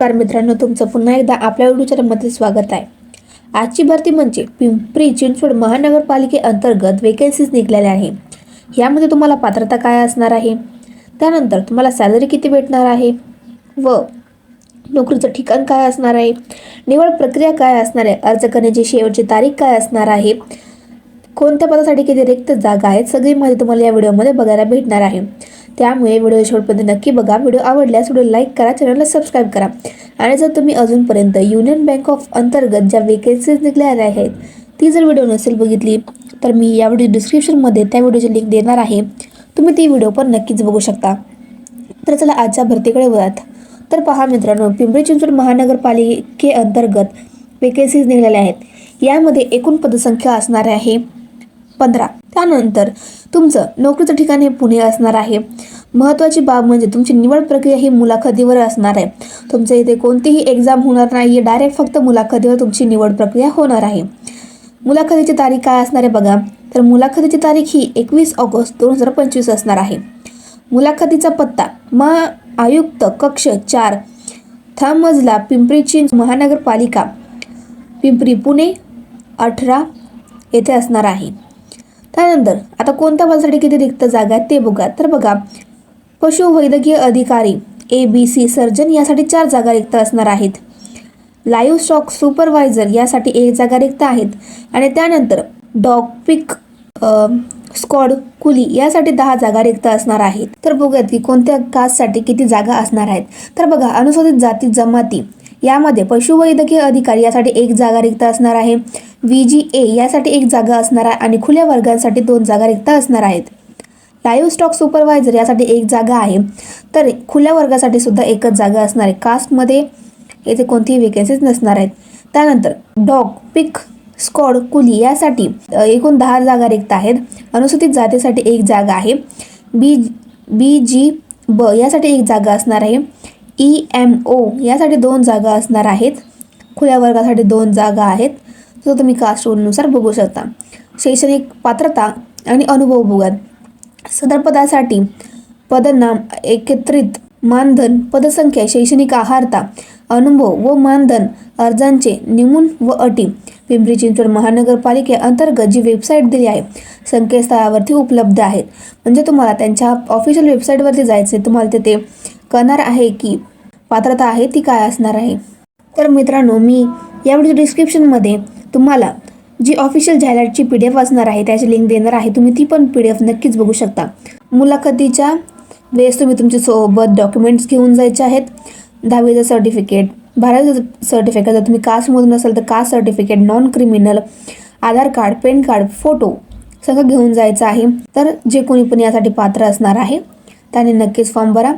नमस्कार मित्रांनो तुमचं पुन्हा एकदा आपल्या युट्यूब चॅनलमध्ये स्वागत आहे. आजची भरती म्हणजे पिंपरी चिंचवड महानगरपालिकेअंतर्गत वेकन्सीज निघालेल्या आहे यामध्ये तुम्हाला पात्रता काय असणार आहे? त्यानंतर तुम्हाला सॅलरी किती भेटणार आहे? व नोकरीचं ठिकाण काय असणार आहे? निवड प्रक्रिया काय असणार आहे? अर्ज करण्याची शेवटची तारीख काय असणार आहे? कोणत्या पदासाठी किती रिक्त जागा आहेत? सगळी माहिती तुम्हाला या व्हिडिओमध्ये बघायला भेटणार आहे. त्यामुळे व्हिडिओ शेवटपर्यंत नक्की बघा. व्हिडिओ आवडल्यास व्हिडिओ लाईक करा चॅनलला सबस्क्राईब करा. आणि जर तुम्ही अजूनपर्यंत युनियन बँक ऑफ अंतर्गत ज्या वेकेन्सीज निघालेल्या आहेत ती जर व्हिडिओ नसेल बघितली तर मी या व्हिडिओ डिस्क्रिप्शनमध्ये त्या व्हिडिओची लिंक देणार आहे. तुम्ही ती व्हिडिओ पण नक्कीच बघू शकता. तर चला आजच्या भरतीकडे वळात तर पहा मित्रांनो पिंपरी चिंचवड महानगरपालिकेअंतर्गत वेकेन्सीज निघालेल्या आहेत. यामध्ये एकूण पदसंख्या असणार आहे पंधरा. त्यानंतर तुमचं नोकरीचं ठिकाण हे पुणे असणार आहे. महत्त्वाची बाब म्हणजे तुमची निवड प्रक्रिया ही मुलाखतीवर असणार आहे. तुमच्या इथे कोणतीही एक्झाम होणार नाही डायरेक्ट फक्त मुलाखतीवर तुमची निवड प्रक्रिया होणार आहे. मुलाखतीची तारीख काय असणार आहे बघा. तर मुलाखतीची तारीख ही एकवीस ऑगस्ट दोन हजार पंचवीस असणार आहे. मुलाखतीचा पत्ता मा आयुक्त कक्ष चार था मजला पिंपरी चिंच महानगरपालिका पिंपरी पुणे अठरा येथे असणार आहे. त्यानंतर आता कोणत्या पदासाठी किती रिक्त जागा आहेत ते बघा. तर बघा पशुवैद्यकीय अधिकारी ए बी सी सर्जन यासाठी चार जागा रिक्त असणार आहेत. लाईव्ह स्टॉक सुपरवायझर यासाठी एक जागा रिक्त आहेत. आणि त्यानंतर डॉग पिक स्कॉड कुली यासाठी दहा जागा रिक्त असणार आहेत. तर बघूयात की कोणत्या कास्टसाठी किती जागा असणार आहेत. तर बघा अनुसूचित जाती जमाती यामध्ये पशुवैद्यकीय अधिकारी यासाठी एक जागा रिक्त असणार आहे. व्ही जी ए यासाठी एक जागा असणार आहे. आणि खुल्या वर्गांसाठी दोन जागा रिक्त असणार आहेत. लाईव्ह स्टॉक सुपरवायझर यासाठी एक जागा आहे. तर खुल्या वर्गासाठी सुद्धा एकच जागा असणार आहे. कास्टमध्ये येथे कोणतीही वेकन्सीज नसणार आहेत. त्यानंतर डॉग पिक स्कॉड कुली यासाठी एकूण दहा जागा रिक्त आहेत. अनुसूचित जातीसाठी एक जागा आहे. बी बी जी ब यासाठी एक जागा असणार आहे. ई एम ओ यासाठी दोन जागा असणार आहेत. खुल्या वर्गासाठी दोन जागा आहेत. जो तुम्ही कास्टनुसार बघू शकता. शैक्षणिक पात्रता आणि अनुभव बघत सदर पदासाठी पदनाम एकत्रित मानधन पदसंख्या शैक्षणिक आहारता अनुभव व मानधन अर्जांचे निमून व अटी. पिंपरी चिंचवड महानगरपालिकेअंतर्गत जी वेबसाईट दिली आहे संकेतस्थळावरती उपलब्ध आहेत म्हणजे तुम्हाला त्यांच्या ऑफिशियल वेबसाईटवरती जायचे तुम्हाला तिथे कळणार आहे की पात्रता आहे ती काय असणार आहे. तर मित्रांनो मी यावेळी डिस्क्रिप्शनमध्ये तुम्हाला जी ऑफिशियल जाहिरातची पी डी एफ असणार आहे त्याची लिंक देणार आहे तुम्ही ती पण पी डी एफ नक्कीच बघू शकता. मुलाखतीच्या वेळेस तुम्ही तुमच्यासोबत डॉक्युमेंट्स घेऊन जायचे आहेत. दहावीचं सर्टिफिकेट बारावीचं सर्टिफिकेट जर तुम्ही कास्टमधून असाल तर caste certificate non criminal Aadhaar card PAN card photo सगळं घेऊन जायचं आहे. तर जे कोणी पण यासाठी पात्र असणार आहे त्याने नक्कीच फॉर्म भरा.